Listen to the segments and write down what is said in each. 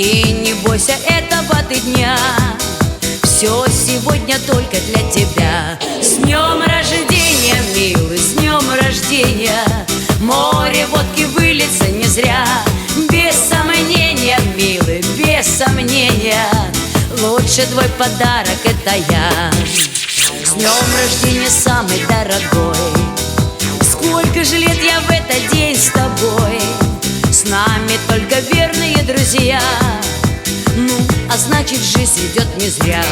И не бойся этого ты дня. Все сегодня только для тебя. С днем рождения, милый, с днем рождения. Море водки выльется не зря. Без сомнения, милый, без сомнения. Лучше твой подарок это я. С днем рождения, самый дорогой. Сколько же лет я в этот день с тобой значит жизнь идет не зря.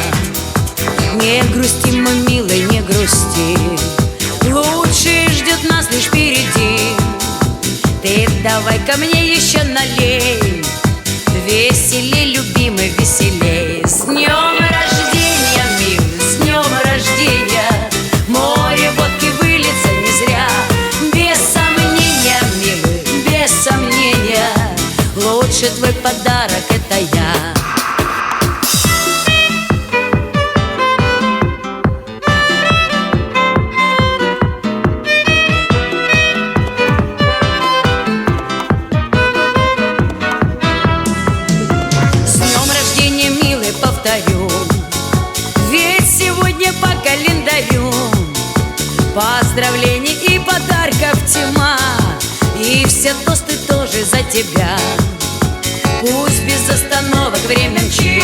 Не грусти, мой милый, не грусти. Лучшее ждет нас лишь впереди. Ты давай ко мне еще налей. Веселей, любимый, веселей. С днем рождения, милый, с днем рождения. Море водки выльется не зря. Без сомнения, милый, без сомнения. Лучше твой подарок это я Поздравлений и подарков тьма. И все тосты тоже за тебя. Пусть без остановок время мчит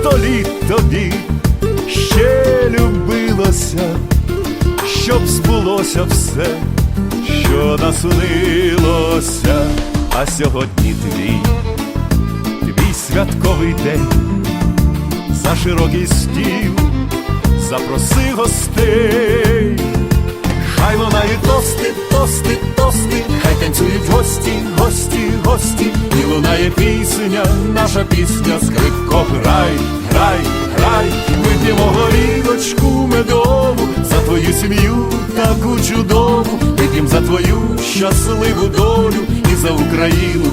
сто літ тобі ще любилося, щоб збулося все, що наснилося, а сьогодні твій, твій святковий день. За широкий стіл запроси гостей, тости, тости, тости, хай танцюють гості, гості, гості, і лунає пісня, наша пісня, скрипко, грай, грай, грай, вип'ємо горілочку медову за твою сім'ю таку чудову, вип'єм за твою щасливу долю і за Україну,